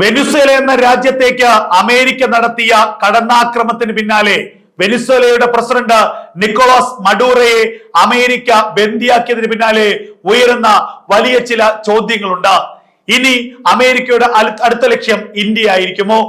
വെനുസ്വേല എന്ന രാജ്യത്തേക്ക് അമേരിക്ക നടത്തിയ കടന്നാക്രമത്തിന് പിന്നാലെ വെനിസ്വേലയുടെ പ്രസിഡന്റ് നിക്കോളാസ് മഡൂറയെ അമേരിക്ക ബന്ദിയാക്കിയതിന് പിന്നാലെ ഉയരുന്ന വലിയ ചില ചോദ്യങ്ങളുണ്ട്. ഇനി അമേരിക്കയുടെ അടുത്ത ലക്ഷ്യം ഇന്ത്യ ആയിരിക്കുമോ?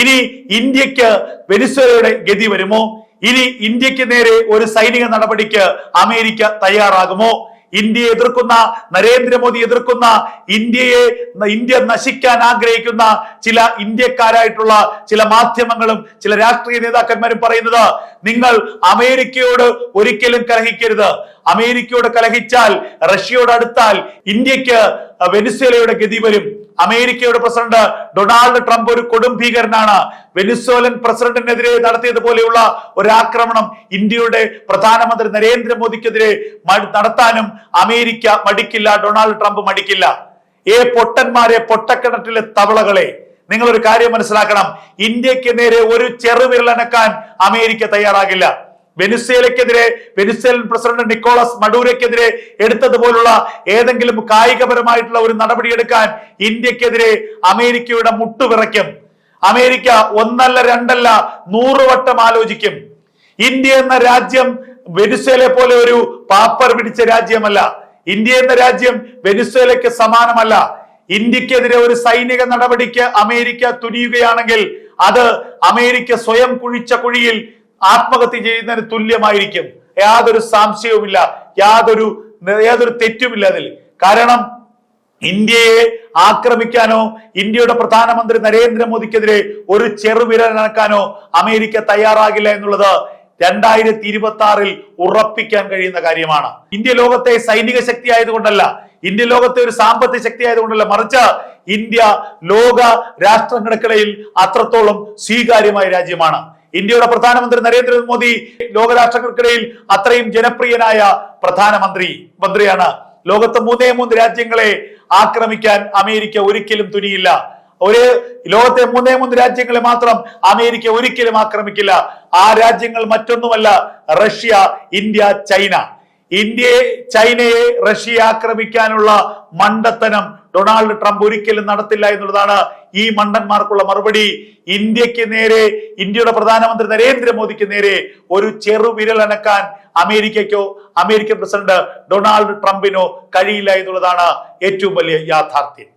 ഇനി ഇന്ത്യയ്ക്ക് വെനിസ്വേലയുടെ ഗതി വരുമോ? ഇനി ഇന്ത്യയ്ക്ക് നേരെ ഒരു സൈനിക നടപടിക്ക് അമേരിക്ക തയ്യാറാകുമോ? ഇന്ത്യയെ എതിർക്കുന്ന നരേന്ദ്രമോദി എതിർക്കുന്ന ഇന്ത്യയെ ഇന്ത്യ നശിക്കാൻ ആഗ്രഹിക്കുന്ന ചില ഇന്ത്യക്കാരായിട്ടുള്ള ചില മാധ്യമങ്ങളും ചില രാഷ്ട്രീയ നേതാക്കന്മാരും പറയുന്നത് നിങ്ങൾ അമേരിക്കയോട് ഒരിക്കലും കലഹിക്കരുത്. അമേരിക്കയോട് കലഹിച്ചാൽ റഷ്യയോട് അടുത്താൽ ഇന്ത്യയ്ക്ക് വെനിസ്വേലയുടെ ഗതി വരും. അമേരിക്കയുടെ പ്രസിഡന്റ് ഡൊണാൾഡ് ട്രംപ് ഒരു കൊടും ഭീകരനാണ്. വെനിസ്വേലൻ പ്രസിഡന്റിനെതിരെ നടത്തിയതുപോലെയുള്ള ഒരു ആക്രമണം ഇന്ത്യയുടെ പ്രധാനമന്ത്രി നരേന്ദ്രമോദിക്കെതിരെ നടത്താനും അമേരിക്ക മടിക്കില്ല ഡൊണാൾഡ് ട്രംപ് മടിക്കില്ല. ഏ പൊട്ടന്മാരെ പൊട്ടക്കിണറ്റിലെ തവളകളെ നിങ്ങൾ ഒരു കാര്യം മനസ്സിലാക്കണം. ഇന്ത്യയ്ക്ക് നേരെ ഒരു ചെറുവിരലനക്കാൻ അമേരിക്ക തയ്യാറാകില്ല. വെനിസ്വേലയ്ക്കെതിരെ വെനുസേലൻ പ്രസിഡന്റ് നിക്കോളസ് മഡൂരയ്ക്കെതിരെ എടുത്തതുപോലുള്ള ഏതെങ്കിലും കായികപരമായിട്ടുള്ള ഒരു നടപടിയെടുക്കാൻ ഇന്ത്യക്കെതിരെ അമേരിക്കയുടെ മുട്ടുവിറയ്ക്കും അമേരിക്ക ഒന്നല്ല രണ്ടല്ല നൂറുവട്ടം ആലോചിക്കും. ഇന്ത്യ എന്ന രാജ്യം വെനുസേലെ പോലെ ഒരു പാപ്പർ പിടിച്ച രാജ്യമല്ല. ഇന്ത്യ എന്ന രാജ്യം വെനുസേലയ്ക്ക് സമാനമല്ല. ഇന്ത്യക്കെതിരെ ഒരു സൈനിക നടപടിക്ക് അമേരിക്ക തുനിയുകയാണെങ്കിൽ അത് അമേരിക്ക സ്വയം കുഴിച്ച കുഴിയിൽ ആത്മഹത്യ ചെയ്യുന്നതിന് തുല്യമായിരിക്കും. യാതൊരു സംശയവുമില്ല. യാതൊരു യാതൊരു തെറ്റുമില്ല അതിൽ. കാരണം ഇന്ത്യയെ ആക്രമിക്കാനോ ഇന്ത്യയുടെ പ്രധാനമന്ത്രി നരേന്ദ്രമോദിക്കെതിരെ ഒരു ചെറുവിരൽ നടക്കാനോ അമേരിക്ക തയ്യാറാകില്ല എന്നുള്ളത് രണ്ടായിരത്തി ഇരുപത്തി ആറിൽ ഉറപ്പിക്കാൻ കഴിയുന്ന കാര്യമാണ്. ഇന്ത്യ ലോകത്തെ സൈനിക ശക്തി ആയതുകൊണ്ടല്ല ഇന്ത്യ ലോകത്തെ ഒരു സാമ്പത്തിക ശക്തി ആയതുകൊണ്ടല്ല മറിച്ച് ഇന്ത്യ ലോക രാഷ്ട്രങ്ങൾക്കിടയിൽ അത്രത്തോളം സ്വീകാര്യമായ രാജ്യമാണ്. ഇന്ത്യയുടെ പ്രധാനമന്ത്രി നരേന്ദ്രമോദി ലോകരാഷ്ട്രങ്ങൾക്കിടയിൽ അത്രയും ജനപ്രിയനായ പ്രധാനമന്ത്രി മന്ത്രിയാണ്. ലോകത്തെ മൂന്നേ മൂന്ന് രാജ്യങ്ങളെ ആക്രമിക്കാൻ അമേരിക്ക ഒരിക്കലും തുനിയില്ല. ഒരു ലോകത്തെ മൂന്നേ മൂന്ന് രാജ്യങ്ങളെ മാത്രം അമേരിക്ക ഒരിക്കലും ആക്രമിക്കില്ല. ആ രാജ്യങ്ങൾ മറ്റൊന്നുമല്ല റഷ്യ ഇന്ത്യ ചൈന. ഇന്ത്യയെ ചൈനയെ റഷ്യ ആക്രമിക്കാനുള്ള മണ്ടത്തനം ഡൊണാൾഡ് ട്രംപ് ഒരിക്കലും നടത്തില്ല എന്നുള്ളതാണ് ഈ മണ്ടന്മാർക്കുള്ള മറുപടി ഇന്ത്യയ്ക്ക് നേരെ ഇന്ത്യയുടെ പ്രധാനമന്ത്രി നരേന്ദ്രമോദിക്ക് നേരെ ഒരു ചെറുവിരൽ അനക്കാൻ അമേരിക്കയ്ക്കോ അമേരിക്കൻ പ്രസിഡന്റ് ഡൊണാൾഡ് ട്രംപിനോ കഴിയില്ല എന്നുള്ളതാണ് ഏറ്റവും വലിയ യാഥാർത്ഥ്യം.